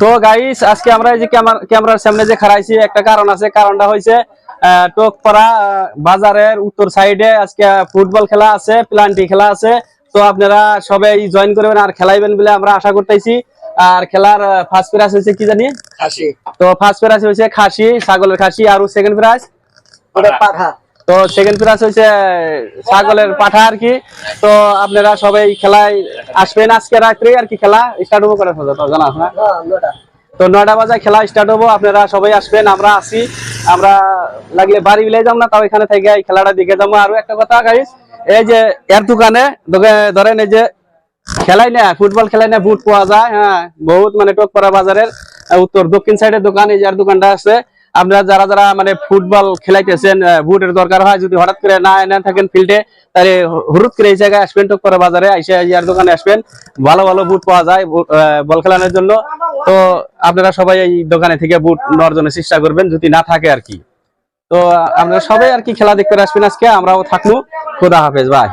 তো গাইস আজকে আমরা এই যে ক্যামেরার সামনে যে খারাইছি একটা কারণ আছে। কারণটা হয়েছে টোকপাড়া বাজারের উত্তর সাইডে আজকে ফুটবল খেলা আছে প্লান্টি খেলা আছে। তো আপনারা সবাই জয়েন করবেন আর খেলাইবেন বলে আমরা আশা করতেছি। আর খেলার ফার্স্ট প্রাইজ হয়েছে কি জানি? খাসি। তো ফার্স্ট প্রাইজ হয়েছে খাসি ছাগলের খাসি আর সেকেন্ড প্রাইজ ওটা পাঠা। তো সেকেন্ড প্রাইজ হয়েছে ছাগলের পাঠা আর কি। তো আপনারা সবাই খেলায় আসবেন আজকে রাত্রে আর কি খেলা? স্টার্ট হব করে জানা হ্যাঁ তো নয়টা বাজায় খেলা স্টার্ট হব আপনারা সবাই আসবেন আমরা আসি আমরা লাগলে বাড়ি বিলে যাব না তাও এখানে থেকে এই খেলাটা দিকে যাব। আরও একটা কথা গাইস এই যে এর দোকানে ধরেন এই যে খেলাই না ফুটবল খেলাই না বুট পাওয়া যায় হ্যাঁ বহুত মানে টোকপাড়া বাজারের উত্তর দক্ষিণ সাইডের দোকান এই যে আর দোকানটা আছে। আপনারা যারা যারা মানে ফুটবল খেলাইতেছেন বুটের দরকার হয়, যদি হঠাৎ করে না এনে থাকেন ফিল্ডে, তাহলে হ- হুরুত করে এই জায়গায় আসবেন, টোকপাড়া বাজারে এসে এই আর দোকানে আসবেন। ভালো ভালো বুট পাওয়া যায় বল খেলানোর জন্য। তো আপনারা সবাই এই দোকানে থেকে বুট নেওয়ার জন্য চেষ্টা করবেন, যদি না থাকে আর কি। তো আপনারা সবাই আর কি খেলা দেখতে আসবেন আজকে, আমরাও থাকব। খোদা হাফেজ, ভাই।